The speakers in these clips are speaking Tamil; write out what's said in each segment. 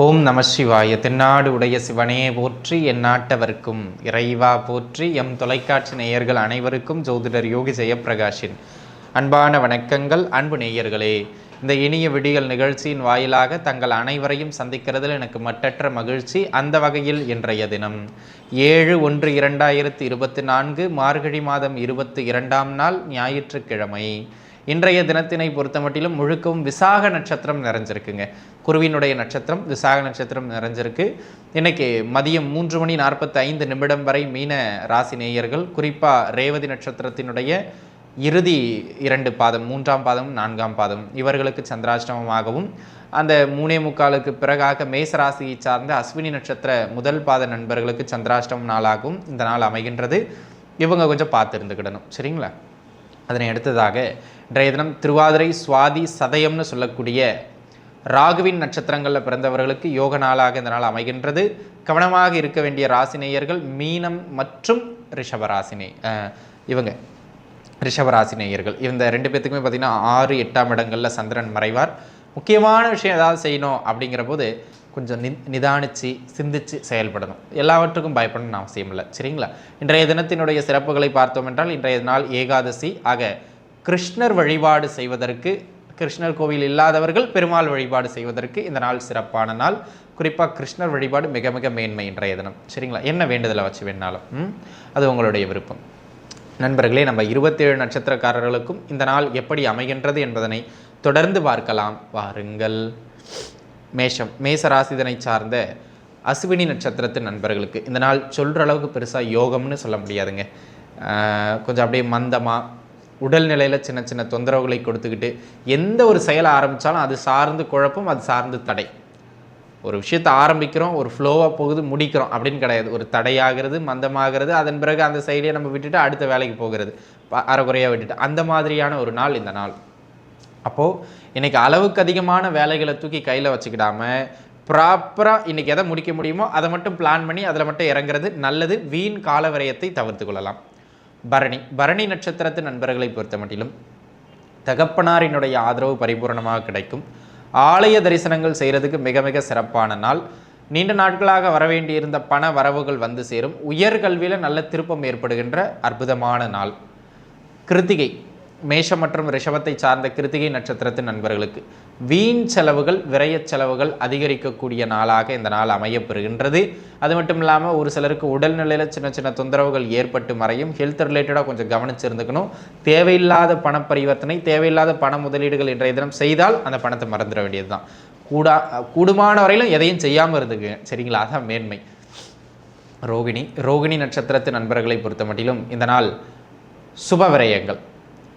ஓம் நம சிவாய. தென்னாடு உடைய சிவனே போற்றி என் நாட்டவர்க்கும் இறைவா போற்றி எம் தொலைக்காட்சி நேயர்கள் அனைவருக்கும் ஜோதிடர் யோகி ஜெயப்பிரகாஷின் அன்பான வணக்கங்கள். அன்பு நேயர்களே இந்த இனிய விடியல் நிகழ்ச்சியின் வாயிலாக தங்கள் அனைவரையும் சந்திக்கிறதில் எனக்கு மட்டற்ற மகிழ்ச்சி. அந்த வகையில் இன்றைய தினம் ஏழு ஒன்று இரண்டாயிரத்தி இருபத்தி நான்கு மார்கழி மாதம் இருபத்தி இரண்டாம் நாள் ஞாயிற்றுக்கிழமை. இன்றைய தினத்தினை பொறுத்தமட்டிலும் முழுக்கவும் விசாக நட்சத்திரம் நிறைஞ்சிருக்குங்க. குருவினுடைய நட்சத்திரம் விசாக நட்சத்திரம் நிறைஞ்சிருக்கு. இன்னைக்கு மதியம் மூன்று மணி நாற்பத்தி ஐந்து நிமிடம் வரை மீன ராசி நேயர்கள் குறிப்பாக ரேவதி நட்சத்திரத்தினுடைய இறுதி இரண்டு பாதம் மூன்றாம் பாதம் நான்காம் பாதம் இவர்களுக்கு சந்திராஷ்டமமாகவும் அந்த மூணே முக்காலுக்கு பிறகாக மேச ராசியை சார்ந்த அஸ்வினி நட்சத்திர முதல் பாத நண்பர்களுக்கு சந்திராஷ்டமம் நாளாகவும் இந்த நாள் அமைகின்றது. இவங்க கொஞ்சம் பார்த்து இருந்துக்கிடணும் சரிங்களா? அதனை அடுத்ததாக இன்றைய தினம் திருவாதிரை சுவாதி சதயம்னு சொல்லக்கூடிய ராகுவின் நட்சத்திரங்களில் பிறந்தவர்களுக்கு யோக நாளாக இந்த நாள் அமைகின்றது. கவனமாக இருக்க வேண்டிய ராசினேயர்கள் மீனம் மற்றும் ரிஷபராசினே இவங்க. ரிஷபராசினேயர்கள் இந்த ரெண்டு பேர்த்துக்குமே பார்த்திங்கன்னா ஆறு எட்டாம் இடங்களில் சந்திரன் மறைவார். முக்கியமான விஷயம் ஏதாவது செய்யணும் அப்படிங்கிற போது கொஞ்சம் நி நிதானித்து சிந்தித்து செயல்படணும். எல்லாவற்றுக்கும் பயப்படணும்னு அவசியம் இல்லை. சரிங்களா? இன்றைய தினத்தினுடைய சிறப்புகளை பார்த்தோம் என்றால் இன்றைய நாள் ஏகாதசி. ஆக கிருஷ்ணர் வழிபாடு செய்வதற்கு கிருஷ்ணர் கோவில் இல்லாதவர்கள் பெருமாள் வழிபாடு செய்வதற்கு இந்த நாள் சிறப்பான நாள். குறிப்பாக கிருஷ்ணர் வழிபாடு மிக மிக மேன்மை இன்றைய தினம். சரிங்களா? என்ன வேண்டுதலை வச்சு வேணாலும் ம்? அது உங்களுடைய விருப்பம். நண்பர்களே நம்ம இருபத்தேழு நட்சத்திரக்காரர்களுக்கும் இந்த நாள் எப்படி அமைகின்றது என்பதனை தொடர்ந்து பார்க்கலாம். வாருங்கள். மேஷம் மேச ராசிதனை சார்ந்த அஸ்வினி நட்சத்திரத்து நண்பர்களுக்கு. இந்த நாள் சொல்கிற அளவுக்கு பெருசாக யோகம்னு சொல்ல முடியாதுங்க. கொஞ்சம் அப்படியே மந்தமாக உடல்நிலையில் சின்ன சின்ன தொந்தரவுகளை கொடுத்துக்கிட்டு எந்த ஒரு செயலை ஆரம்பித்தாலும் அது சார்ந்து குழப்பம் அது சார்ந்து தடை. ஒரு விஷயத்தை ஆரம்பிக்கிறோம் ஒரு ஃப்ளோவாக போகுது முடிக்கிறோம் அப்படின்னு கிடையாது. ஒரு தடையாகிறது மந்தமாகிறது அதன் பிறகு அந்த செயலியை நம்ம விட்டுட்டு அடுத்த வேலைக்கு போகிறது ப- விட்டுட்டு. அந்த மாதிரியான ஒரு நாள் இந்த நாள். அப்போது இன்றைக்கி அளவுக்கு அதிகமான வேலைகளை தூக்கி கையில் வச்சுக்கிடாம ப்ராப்பராக இன்னைக்கு எதை முடிக்க முடியுமோ அதை மட்டும் பிளான் பண்ணி அதில் மட்டும் இறங்குறது நல்லது. வீண் கால விரயத்தை தவிர்த்து கொள்ளலாம். பரணி பரணி நட்சத்திரத்து நண்பர்களை பொறுத்த மட்டிலும் தகப்பனாரினுடைய ஆதரவு பரிபூரணமாக கிடைக்கும். ஆலய தரிசனங்கள் செய்கிறதுக்கு மிக மிக சிறப்பான நாள். நீண்ட நாட்களாக வரவேண்டியிருந்த பண வரவுகள் வந்து சேரும். உயர்கல்வியில் நல்ல திருப்பம் ஏற்படுகின்ற அற்புதமான நாள். கிருத்திகை மேஷம் மற்றும் ரிஷபத்தை சார்ந்த கிருத்திகை நட்சத்திரத்தின் நண்பர்களுக்கு. வீண் செலவுகள் விரைய செலவுகள் அதிகரிக்கக்கூடிய நாளாக இந்த நாள் அமையப்பெறுகின்றது. அது மட்டும் இல்லாமல் ஒரு சிலருக்கு உடல்நிலையில் சின்ன சின்ன தொந்தரவுகள் ஏற்பட்டு மறையும். ஹெல்த் ரிலேட்டடாக கொஞ்சம் கவனிச்சிருந்துக்கணும். தேவையில்லாத பண பரிவர்த்தனை தேவையில்லாத பண முதலீடுகள் இன்றைய தினம் செய்தால் அந்த பணத்தை மறந்துட வேண்டியது தான் கூடா கூடுமான வரையிலும் எதையும் செய்யாமல் இருந்துக்குங்க சரிங்களா? அதான் மேன்மை. ரோகிணி ரோகிணி நட்சத்திரத்து நண்பர்களை பொறுத்த மட்டிலும் இந்த நாள் சுப விரயங்கள்.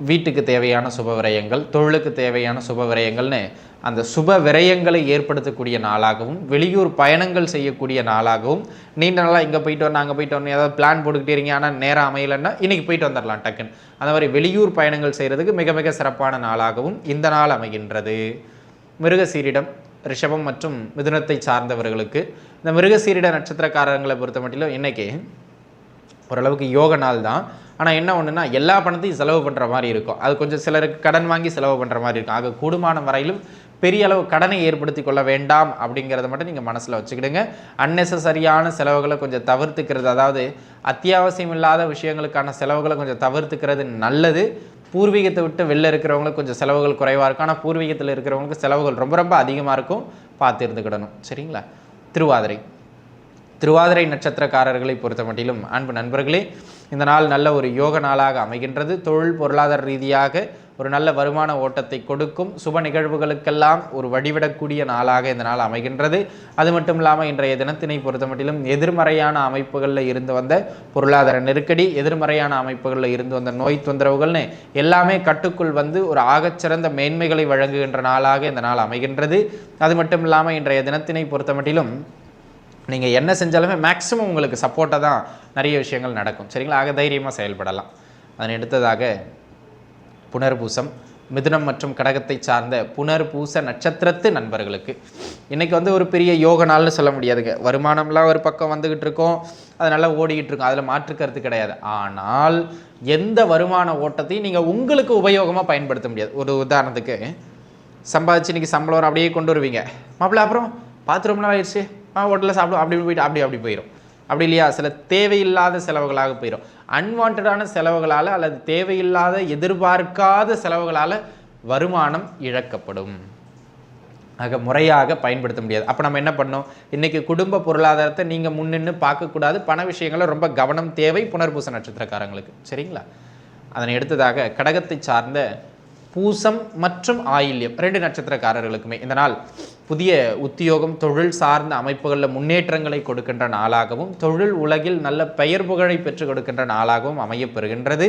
வீட்டுக்கு தேவையான சுப விரயங்கள் தொழிலுக்கு தேவையான சுப விரயங்கள்னு அந்த சுப விரயங்களை ஏற்படுத்தக்கூடிய நாளாகவும் வெளியூர் பயணங்கள் செய்யக்கூடிய நாளாகவும் நீண்ட நாளாக இங்கே போயிட்டு வரணும் அங்கே போயிட்டு வரணும் ஏதாவது பிளான் போட்டுக்கிட்டே இருக்கீங்க ஆனால் நேரம் அமையலைன்னா இன்றைக்கி போயிட்டு வந்துடலாம் டக்குன்னு. அந்த மாதிரி வெளியூர் பயணங்கள் செய்கிறதுக்கு மிக மிக சிறப்பான நாளாகவும் இந்த நாள் அமைகின்றது. மிருகசீரிடம் ரிஷபம் மற்றும் மிதுனத்தை சார்ந்தவர்களுக்கு இந்த மிருகசீரிட நட்சத்திரக்காரங்களை பொறுத்த மட்டிலும் இன்னைக்கு ஓரளவுக்கு யோக நாள் தான். ஆனால் என்ன ஒன்றுனா எல்லா பணத்தையும் செலவு பண்ணுற மாதிரி இருக்கும். அது கொஞ்சம் சிலருக்கு கடன் வாங்கி செலவு பண்ணுற மாதிரி இருக்கும். ஆக கூடுமான வரையிலும் பெரிய அளவு கடனை ஏற்படுத்தி கொள்ள வேண்டாம் அப்படிங்கிறத மட்டும் நீங்கள் மனசில் வச்சுக்கிடுங்க. அன்னெசரியான செலவுகளை கொஞ்சம் தவிர்த்துக்கிறது அதாவது அத்தியாவசியம் இல்லாத விஷயங்களுக்கான செலவுகளை கொஞ்சம் தவிர்த்துக்கிறது நல்லது. பூர்வீகத்தை விட்டு வெளில இருக்கிறவங்களுக்கு கொஞ்சம் செலவுகள் குறைவாக இருக்கும். ஆனால் பூர்வீகத்தில் இருக்கிறவங்களுக்கு செலவுகள் ரொம்ப ரொம்ப அதிகமாக இருக்கும். பார்த்து இருந்துக்கிடணும். சரிங்களா? திருவாதிரை. திருவாதிரை நட்சத்திரக்காரர்களை பொறுத்த மட்டிலும் அன்பு நண்பர்களே இந்த நாள் நல்ல ஒரு யோக நாளாக அமைகின்றது. தொழில் பொருளாதார ரீதியாக ஒரு நல்ல வருமான ஓட்டத்தை கொடுக்கும் சுப நிகழ்வுகளுக்கெல்லாம் ஒரு வழிவிடக்கூடிய நாளாக இந்த நாள் அமைகின்றது. அது மட்டும் இல்லாமல் இன்றைய தினத்தினை பொறுத்த மட்டிலும் எதிர்மறையான அமைப்புகளில் இருந்து வந்த பொருளாதார நெருக்கடி எதிர்மறையான அமைப்புகளில் இருந்து வந்த நோய் தொந்தரவுகள்னு எல்லாமே கட்டுக்குள் வந்து ஒரு ஆகச்சிறந்த மேன்மைகளை வழங்குகின்ற நாளாக இந்த நாள் அமைகின்றது. அது மட்டும் இல்லாமல் இன்றைய தினத்தினை பொறுத்த மட்டிலும் நீங்கள் என்ன செஞ்சாலுமே மேக்ஸிமம் உங்களுக்கு சப்போர்ட்டாக தான் நிறைய விஷயங்கள் நடக்கும். சரிங்களா? ஆக தைரியமாக செயல்படலாம். அதன் அடுத்ததாக புனர்பூசம் மிதுனம் மற்றும் கடகத்தை சார்ந்த புனர்பூச நட்சத்திரத்து நண்பர்களுக்கு. இன்றைக்கி வந்து ஒரு பெரிய யோக நாள்னு சொல்ல முடியாதுங்க. வருமானம்லாம் ஒரு பக்கம் வந்துக்கிட்டு இருக்கோம். அது நல்லா ஓடிக்கிட்டு இருக்கும். அதில் மாற்றுக்கிறது கிடையாது. ஆனால் எந்த வருமான ஓட்டத்தையும் நீங்கள் உங்களுக்கு உபயோகமாக பயன்படுத்த முடியாது. ஒரு உதாரணத்துக்கு சம்பாதிச்சு இன்னைக்கு சம்பளம் அப்படியே கொண்டு வருவீங்க. மாப்பிள்ள அப்புறம் பார்த்து ரொம்ப நாள் ஆயிடுச்சு. ஹோட்டலில் சாப்பிடும். அப்படி போயிட்டு அப்படி அப்படி போயிடும் அப்படி இல்லையா? சில தேவையில்லாத செலவுகளாக போயிடும் அன்வான்டான செலவுகளால் அல்லது தேவையில்லாத எதிர்பார்க்காத செலவுகளால் வருமானம் இழக்கப்படும். ஆக முறையாக பயன்படுத்த முடியாது. அப்போ நம்ம என்ன பண்ணோம் இன்றைக்கி குடும்ப பொருளாதாரத்தை நீங்கள் முன்னின்று பார்க்கக்கூடாது. பண விஷயங்களை ரொம்ப கவனம் தேவை புனர்பூச நட்சத்திரக்காரங்களுக்கு. சரிங்களா? அதனை எடுத்ததாக கடகத்தை சார்ந்த பூசம் மற்றும் ஆயில்யம் ரெண்டு நட்சத்திரக்காரர்களுக்குமே. இந்த நாள் புதிய உத்தியோகம் தொழில் சார்ந்த அமைப்புகளில் முன்னேற்றங்களை கொடுக்கின்ற நாளாகவும் தொழில் உலகில் நல்ல பெயர் புகழை பெற்றுக் கொடுக்கின்ற நாளாகவும் அமையப்பெறுகின்றது.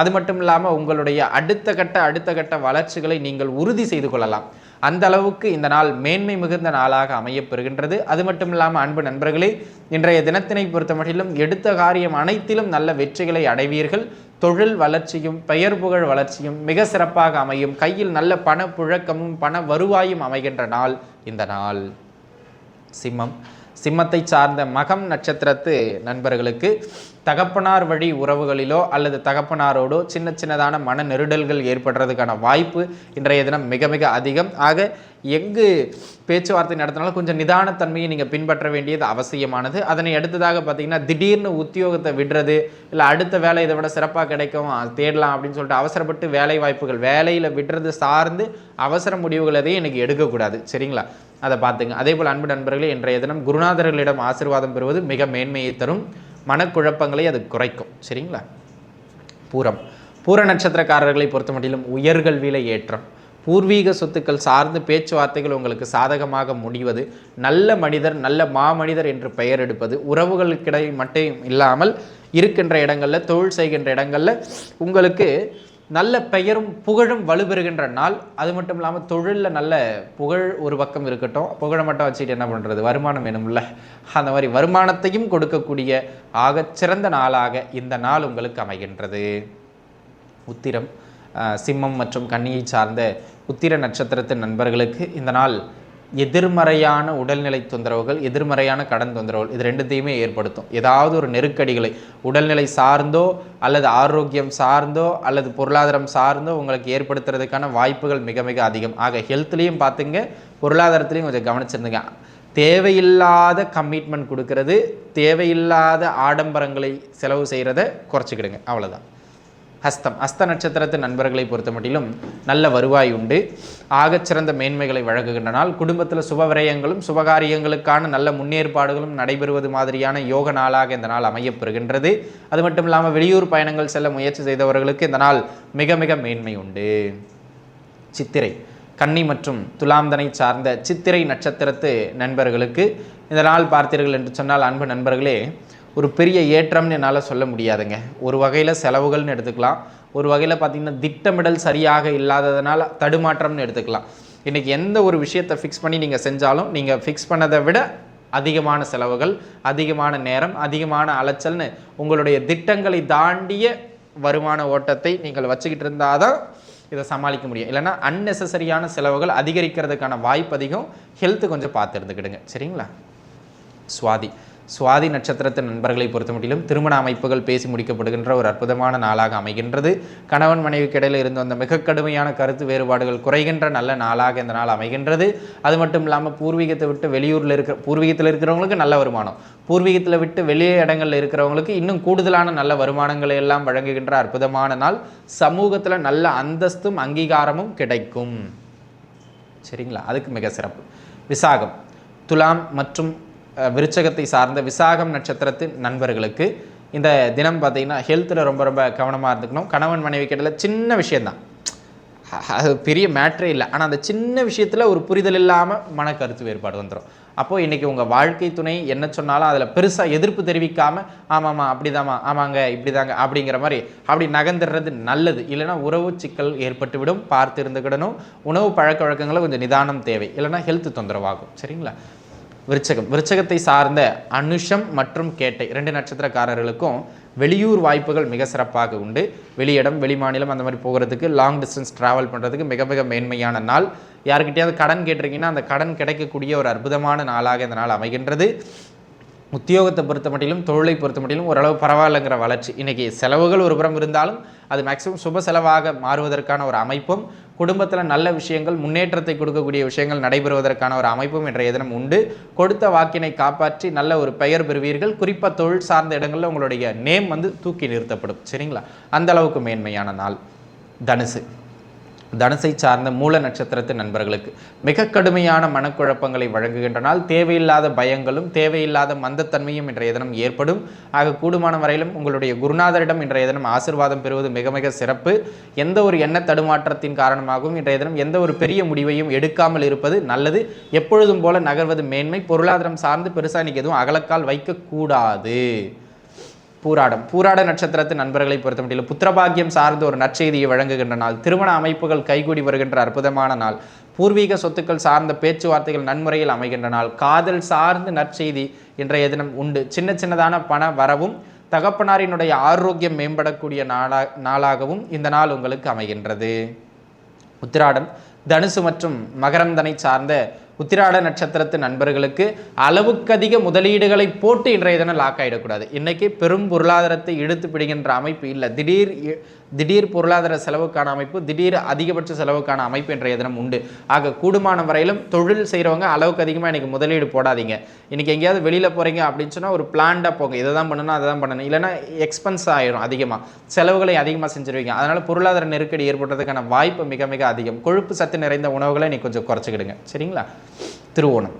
அது மட்டும் இல்லாமல் உங்களுடைய அடுத்த கட்ட அடுத்த கட்ட வளர்ச்சிகளை நீங்கள் உறுதி செய்து கொள்ளலாம். அந்த அளவுக்கு இந்த நாள் மேன்மை மிகுந்த நாளாக அமையப்பெறுகின்றது. அது மட்டும் இல்லாமல் அன்பு நண்பர்களே இன்றைய தினத்தினை பொறுத்தமட்டிலும் எடுத்த காரியம் அனைத்திலும் நல்ல வெற்றிகளை அடைவீர்கள். தொழில் வளர்ச்சியும் பெயர் புகழ் வளர்ச்சியும் மிக சிறப்பாக அமையும். கையில் நல்ல பண புழக்கமும் பண வருவாயும் அமைகின்ற நாள் இந்த நாள். சிம்மம். சிம்மத்தை சார்ந்த மகம் நட்சத்திரத்து நண்பர்களுக்கு தகப்பனார் வழி உறவுகளிலோ அல்லது தகப்பனாரோடோ சின்ன சின்னதான மன நெருடல்கள் ஏற்படுறதுக்கான வாய்ப்பு இன்றைய தினம் மிக மிக அதிகம். ஆக எங்கு பேச்சுவார்த்தை நடத்தினாலும் கொஞ்சம் நிதானத்தன்மையை நீங்கள் பின்பற்ற வேண்டியது அவசியமானது. அதனை அடுத்ததாக பார்த்தீங்கன்னா திடீர்னு உத்தியோகத்தை விடுறது இல்லை அடுத்த வேலை இதை விட சிறப்பாக கிடைக்கும் தேடலாம் அப்படின்னு சொல்லிட்டு அவசரப்பட்டு வேலை வாய்ப்புகள் வேலையில் விடுறது சார்ந்து அவசர முடிவுகள் எதையும் எனக்கு எடுக்கக்கூடாது. சரிங்களா? அதை பார்த்துங்க. அதே போல் அன்பு நண்பர்களே இன்றைய தினம் குருநாதர்களிடம் ஆசீர்வாதம் பெறுவது மிக மேன்மையை தரும். மனக்குழப்பங்களை அது குறைக்கும். சரிங்களா? பூரம். பூர நட்சத்திரக்காரர்களை பொறுத்த மட்டிலும் உயர்கல்வியில ஏற்றம். பூர்வீக சொத்துக்கள் சார்ந்து பேச்சுவார்த்தைகள் உங்களுக்கு சாதகமாக முடிவது நல்ல மனிதர் நல்ல மாமனிதர் என்று பெயர் எடுப்பது உறவுகளுக்கிடையே மட்டும் இல்லாமல் இருக்கின்ற இடங்களில் தொழில் செய்கின்ற இடங்களில் உங்களுக்கு நல்ல பெயரும் புகழும் வலுப்பெறுகின்ற நாள். அது மட்டும் இல்லாமல் தொழிலில் நல்ல புகழ் ஒரு பக்கம் இருக்கட்டும். புகழை மட்டும் வச்சுட்டு என்ன பண்ணுறது வருமானம் வேணும்ல. அந்த மாதிரி வருமானத்தையும் கொடுக்கக்கூடிய ஆகச்சிறந்த நாளாக இந்த நாள் உங்களுக்கு அமைகின்றது. உத்திரம் சிம்மம் மற்றும் கன்னியை சார்ந்த உத்திர நட்சத்திரத்தின் நண்பர்களுக்கு இந்த நாள் எதிர்மறையான உடல்நிலை தொந்தரவுகள் எதிர்மறையான கடன் தொந்தரவுகள் இது ரெண்டுத்தையுமே ஏற்படுத்தும். ஏதாவது ஒரு நெருக்கடிகளை உடல்நிலை சார்ந்தோ அல்லது ஆரோக்கியம் சார்ந்தோ அல்லது பொருளாதாரம் சார்ந்தோ உங்களுக்கு ஏற்படுத்துறதுக்கான வாய்ப்புகள் மிக மிக அதிகம். ஆக ஹெல்த்லேயும் பார்த்துங்க பொருளாதாரத்துலேயும் கொஞ்சம் கவனிச்சிருந்துங்க. தேவையில்லாத கமிட்மெண்ட் கொடுக்கறது தேவையில்லாத ஆடம்பரங்களை செலவு செய்கிறத குறைச்சிக்கிடுங்க. அவ்வளோதான் ஹஸ்தம். ஹஸ்த நட்சத்திரத்து நண்பர்களை பொறுத்த மட்டிலும் நல்ல வருவாய் உண்டு. ஆகச்சிறந்த மேன்மைகளை வழங்குகின்ற நாள். குடும்பத்தில் சுப விரயங்களும் சுபகாரியங்களுக்கான நல்ல முன்னேற்பாடுகளும் நடைபெறுவது மாதிரியான யோக நாளாக இந்த நாள் அமையப்பெறுகின்றது. அது மட்டும் இல்லாமல் வெளியூர் பயணங்கள் செல்ல முயற்சி செய்தவர்களுக்கு இந்த நாள் மிக மிக மேன்மை உண்டு. சித்திரை. கன்னி மற்றும் துலாம்தனை சார்ந்த சித்திரை நட்சத்திரத்து நண்பர்களுக்கு இந்த நாள் பார்த்தீர்கள் என்று சொன்னால் அன்பு நண்பர்களே ஒரு பெரிய ஏற்றம்னு என்னால் சொல்ல முடியாதுங்க. ஒரு வகையில் செலவுகள்னு எடுத்துக்கலாம். ஒரு வகையில் பார்த்திங்கன்னா திட்டமிடல் சரியாக இல்லாததுனால தடுமாற்றம்னு எடுத்துக்கலாம். இன்றைக்கி எந்த ஒரு விஷயத்தை ஃபிக்ஸ் பண்ணி நீங்கள் செஞ்சாலும் நீங்கள் ஃபிக்ஸ் பண்ணதை விட அதிகமான செலவுகள் அதிகமான நேரம் அதிகமான அலைச்சல்னு உங்களுடைய திட்டங்களை தாண்டிய வருமான ஓட்டத்தை நீங்கள் வச்சுக்கிட்டு இருந்தால் தான் இதை சமாளிக்க முடியும். இல்லைன்னா அன்னெசரியான செலவுகள் அதிகரிக்கிறதுக்கான வாய்ப்பு அதிகம். ஹெல்த்து கொஞ்சம் பார்த்து இருந்துக்கிடுங்க. சரிங்களா? சுவாதி. சுவாதி நட்சத்திரத்தின் நண்பர்களை பொறுத்த மட்டிலும் திருமண அமைப்புகள் பேசி முடிக்கப்படுகின்ற ஒரு அற்புதமான நாளாக அமைகின்றது. கணவன் மனைவிக்கு இடையில் இருந்து வந்த மிக கடுமையான கருத்து வேறுபாடுகள் குறைகின்ற நல்ல நாளாக இந்த நாள் அமைகின்றது. அது மட்டும் இல்லாமல் பூர்வீகத்தை விட்டு வெளியூரில் இருக்கிற பூர்வீகத்தில் இருக்கிறவங்களுக்கு நல்ல வருமானம். பூர்வீகத்தில் விட்டு வெளியே இடங்களில் இருக்கிறவங்களுக்கு இன்னும் கூடுதலான நல்ல வருமானங்களை எல்லாம் வழங்குகின்ற அற்புதமான நாள். சமூகத்தில் நல்ல அந்தஸ்தும் அங்கீகாரமும் கிடைக்கும். சரிங்களா? அதுக்கு மிக சிறப்பு. விசாகம். துலாம் மற்றும் விருச்சகத்தை சார்ந்த விசாகம் நட்சத்திரத்தின் நண்பர்களுக்கு இந்த தினம் பார்த்தீங்கன்னா ஹெல்த்தில் ரொம்ப ரொம்ப கவனமாக இருந்துக்கணும். கணவன் மனைவி கிட்டல சின்ன விஷயந்தான் அது பெரிய மேட்ரே இல்லை. ஆனால் அந்த சின்ன விஷயத்தில் ஒரு புரிதல் இல்லாமல் மன கருத்து வேறுபாடு வந்துடும் அப்போது இன்றைக்கி உங்கள் வாழ்க்கை துணை என்ன சொன்னாலும் அதில் பெருசாக எதிர்ப்பு தெரிவிக்காமல் ஆமாம்மா அப்படிதாம்மா ஆமாங்க இப்படிதாங்க அப்படிங்கிற மாதிரி அப்படி நகர்ந்துடுறது நல்லது. இல்லைன்னா உறவு சிக்கல் ஏற்பட்டுவிடும். பார்த்து இருந்துக்கிடணும் உணவு பழக்க வழக்கங்களை கொஞ்சம் நிதானம் தேவை. இல்லைன்னா ஹெல்த் தொந்தரவாகும். சரிங்களா? விருச்சகம். விருச்சகத்தை சார்ந்த அனுஷம் மற்றும் கேட்டை ரெண்டு நட்சத்திரக்காரர்களுக்கும் வெளியூர் வாய்ப்புகள் மிக சிறப்பாக உண்டு. வெளியிடம் வெளிமாநிலம் அந்த மாதிரி போகிறதுக்கு லாங் டிஸ்டன்ஸ் ட்ராவல் பண்ணுறதுக்கு மிக மிக மேன்மையான நாள். யாருக்கிட்டையாவது கடன் கேட்டிருக்கீங்கன்னா அந்த கடன் கிடைக்கக்கூடிய ஒரு அற்புதமான நாளாக இந்த நாள் அமைகின்றது. உத்தியோகத்தை பொறுத்த மட்டிலும் தொழிலை பொறுத்த மட்டிலும் ஓரளவு பரவாயில்லைங்கிற வளர்ச்சி. இன்றைக்கி செலவுகள் ஒரு புறம் இருந்தாலும் அது மேக்ஸிமம் சுப செலவாக மாறுவதற்கான ஒரு அமைப்பும் குடும்பத்தில் நல்ல விஷயங்கள் முன்னேற்றத்தை கொடுக்கக்கூடிய விஷயங்கள் நடைபெறுவதற்கான ஒரு அமைப்பும் இன்றைய தினம் உண்டு. கொடுத்த வாக்கினை காப்பாற்றி நல்ல ஒரு பெயர் பெறுவீர்கள். குறிப்பாக தொழில் சார்ந்த இடங்களில் உங்களுடைய நேம் வந்து தூக்கி நிறுத்தப்படும். சரிங்களா? அந்த அளவுக்கு மேன்மையான நாள். தனுசு. தனுசை சார்ந்த மூல நட்சத்திரத்து நண்பர்களுக்கு மிக கடுமையான மனக்குழப்பங்களை வழங்குகின்றனால் தேவையில்லாத பயங்களும் தேவையில்லாத மந்தத்தன்மையும் இன்றைய தினம் ஏற்படும். ஆக கூடுமான வரையிலும் உங்களுடைய குருநாதரிடம் இன்றைய தினம் ஆசிர்வாதம் பெறுவது மிக மிக சிறப்பு. எந்த ஒரு எண்ண தடுமாற்றத்தின் காரணமாகவும் இன்றைய தினம் எந்த ஒரு பெரிய முடிவையும் எடுக்காமல் இருப்பது நல்லது. எப்பொழுதும் போல நகர்வது மேன்மை. பொருளாதாரம் சார்ந்து பெருசாக இன்னைக்கு எதுவும் அகலக்கால் வைக்கக்கூடாது. பூராடம். பூராட நட்சத்திரத்து நண்பர்களை பொறுத்த முடியல புத்திரபாகியம் சார்ந்த ஒரு நற்செய்தியை வழங்குகின்ற நாள். திருமண அமைப்புகள் கைகூடி வருகின்ற அற்புதமான நாள். பூர்வீக சொத்துக்கள் சார்ந்த பேச்சுவார்த்தைகள் நன்முறையில் அமைகின்ற நாள். காதல் சார்ந்த நற்செய்தி இன்றைய தினம் உண்டு. சின்ன சின்னதான பண வரவும் தகப்பனாரினுடைய ஆரோக்கியம் மேம்படக்கூடிய நாளா நாளாகவும் இந்த நாள் உங்களுக்கு அமைகின்றது. உத்திராடம் தனுசு மற்றும் மகரந்தனை சார்ந்த உத்திராட நட்சத்திரத்து நண்பர்களுக்கு அளவுக்கதிக முதலீடுகளை போட்டு இன்றைய தினம் லாக் ஆகிடக்கூடாது இன்னைக்கு பெரும் பொருளாதாரத்தை இழுத்து பிடிக்கின்ற அமைப்பு இல்லை. திடீர் திடீர் பொருளாதார செலவுக்கான அமைப்பு திடீர் அதிகபட்ச செலவுக்கான அமைப்பு என்ற தினம் உண்டு. ஆக கூடுமான வரையிலும் தொழில் செய்கிறவங்க அளவுக்கு அதிகமாக எனக்கு முதலீடு போடாதீங்க. இன்றைக்கி எங்கேயாவது வெளியில் போகிறீங்க அப்படின்னு சொன்னால் ஒரு பிளான்டாக போங்க. இதை தான் பண்ணணும் அதை தான் பண்ணணும். இல்லைன்னா எக்ஸ்பென்ஸ் ஆயிரும் அதிகமாக செலவுகளை அதிகமாக செஞ்சுருவீங்க. அதனால் பொருளாதார நெருக்கடி ஏற்படுறதுக்கான வாய்ப்பு மிக மிக அதிகம். கொழுப்பு சத்து நிறைந்த உணவுகளை நீ கொஞ்சம் குறைச்சிக்கிடுங்க. சரிங்களா? திருவோணம்.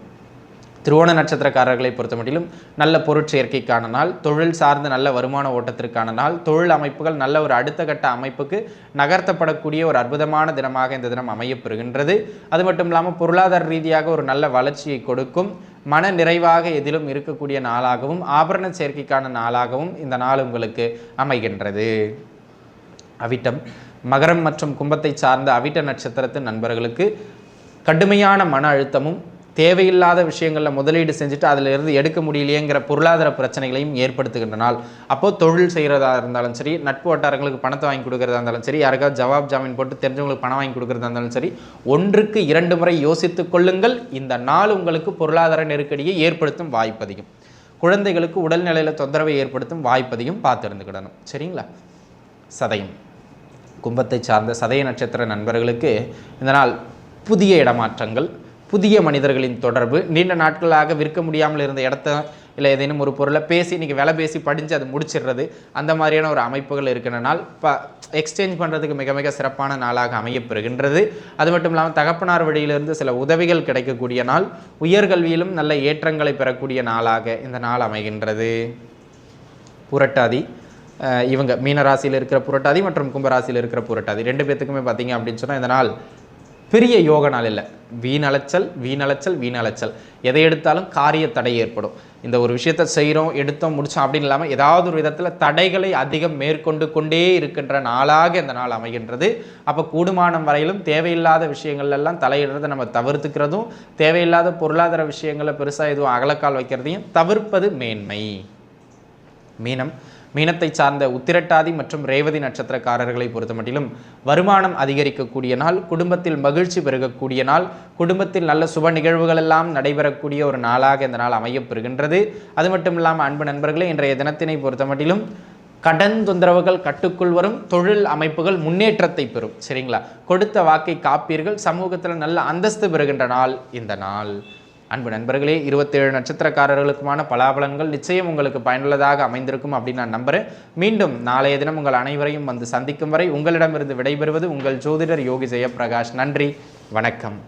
திருவோண நட்சத்திரக்காரர்களை பொறுத்த மட்டிலும் நல்ல பொருட்சேர்க்கைக்கான நாள் தொழில் சார்ந்த நல்ல வருமான ஓட்டத்திற்கான நாள் தொழில் அமைப்புகள் நல்ல ஒரு அடுத்த கட்ட அமைப்புக்கு நகர்த்தப்படக்கூடிய ஒரு அற்புதமான தினமாக இந்த தினம் அமையப்பெறுகின்றது. அது மட்டும் இல்லாமல் பொருளாதார ரீதியாக ஒரு நல்ல வளர்ச்சியை கொடுக்கும் மன நிறைவாக எதிலும் இருக்கக்கூடிய நாளாகவும் ஆபரண சேர்க்கைக்கான நாளாகவும் இந்த நாள் உங்களுக்கு அமைகின்றது. அவிட்டம் மகரம் மற்றும் கும்பத்தை சார்ந்த அவிட்ட நட்சத்திரத்தின் நண்பர்களுக்கு கடுமையான மன அழுத்தமும் தேவையில்லாத விஷயங்களில் முதலீடு செஞ்சுட்டு அதிலிருந்து எடுக்க முடியலையேங்கிற பொருளாதார பிரச்சனைகளையும் ஏற்படுத்துகின்ற நாள். தொழில் செய்கிறதா இருந்தாலும் சரி நட்பு வட்டாரங்களுக்கு பணத்தை வாங்கி கொடுக்கறதா இருந்தாலும் சரி யாருக்காவது ஜவாப் ஜாமீன் போட்டு தெரிஞ்சவங்களுக்கு பணம் வாங்கி கொடுக்குறதா இருந்தாலும் சரி ஒன்றுக்கு இரண்டு முறை யோசித்துக் கொள்ளுங்கள். இந்த நாள் உங்களுக்கு பொருளாதார நெருக்கடியை ஏற்படுத்தும் வாய்ப்பு அதிகம். குழந்தைகளுக்கு உடல்நிலையில் தொந்தரவை ஏற்படுத்தும் வாய்ப்பதையும் பார்த்து இருந்துக்கிடணும். சரிங்களா? சதயம். கும்பத்தை சார்ந்த சதய நட்சத்திர நண்பர்களுக்கு இந்த நாள் புதிய இடமாற்றங்கள் புதிய மனிதர்களின் தொடர்பு. நீண்ட நாட்களாக விற்க முடியாமல் இருந்த இடத்த இல்லை ஏதேனும் ஒரு பொருளை பேசி இன்னைக்கு விலை பேசி படித்து அது முடிச்சிடுறது. அந்த மாதிரியான ஒரு அமைப்புகள் இருக்கிறனால் இப்போ எக்ஸ்சேஞ்ச் பண்ணுறதுக்கு மிக மிக சிறப்பான நாளாக அமையப்பெறுகின்றது. அது மட்டும் இல்லாமல் தகப்பனார் வழியிலிருந்து சில உதவிகள் கிடைக்கக்கூடிய நாள் உயர்கல்வியிலும் நல்ல ஏற்றங்களை பெறக்கூடிய நாளாக இந்த நாள் அமைகின்றது. புரட்டாதி இவங்க மீனராசியில் இருக்கிற புரட்டாதி மற்றும் கும்பராசியில் இருக்கிற புரட்டாதி. ரெண்டு பேத்துக்குமே பார்த்தீங்க அப்படின்னு சொன்னால் இந்த நாள் பெரிய யோக நாள் இல்லை. வீணலைச்சல் வீணலைச்சல் வீணலைச்சல். எதை எடுத்தாலும் காரிய தடை ஏற்படும். இந்த ஒரு விஷயத்தை செய்கிறோம் எடுத்தோம் முடிச்சோம் அப்படின்னு இல்லாமல் ஏதாவது ஒரு விதத்தில் தடைகளை அதிகம் மேற்கொண்டு கொண்டே இருக்கின்ற நாளாக இந்த நாள் அமைகின்றது. அப்போ கூடுமானம் வரையிலும் தேவையில்லாத விஷயங்கள்லாம் தலையிடுறதை நம்ம தவிர்த்துக்கிறதும் தேவையில்லாத பொருளாதார விஷயங்களை பெருசாக எதுவும் அகலக்கால் வைக்கிறதையும் தவிர்ப்பது மேன்மை. மீனம் மீனத்தை சார்ந்த உத்திரட்டாதி மற்றும் ரேவதி நட்சத்திரக்காரர்களை பொறுத்தமட்டிலும் வருமானம் அதிகரிக்கக்கூடிய நாள் குடும்பத்தில் மகிழ்ச்சி பெருகக்கூடிய நாள் குடும்பத்தில் நல்ல சுப நிகழ்வுகள் எல்லாம் நடைபெறக்கூடிய ஒரு நாளாக இந்த நாள் அமையப்பெறுகின்றது. அது மட்டும் இல்லாமல் அன்பு நண்பர்களே இன்றைய தினத்தினை பொறுத்தமட்டிலும் கடன் தொந்தரவுகள் கட்டுக்குள் வரும் தொழில் அமைப்புகள் முன்னேற்றத்தை பெறும் சரிங்களா? கொடுத்த வாக்கை காப்பீர்கள் சமூகத்தில் நல்ல அந்தஸ்து பெறுகின்ற நாள் இந்த நாள். அன்பு நண்பர்களே இருபத்தேழு நட்சத்திரக்காரர்களுக்குமான பலாபலன்கள் நிச்சயம் உங்களுக்கு பயனுள்ளதாக அமைந்திருக்கும் அப்படின்னு நான் நம்புகிறேன் மீண்டும் நாளைய தினம் உங்கள் அனைவரையும் வந்து சந்திக்கும் வரை உங்களிடமிருந்து விடைபெறுவது உங்கள் ஜோதிடர் யோகி ஜெயபிரகாஷ் நன்றி வணக்கம்.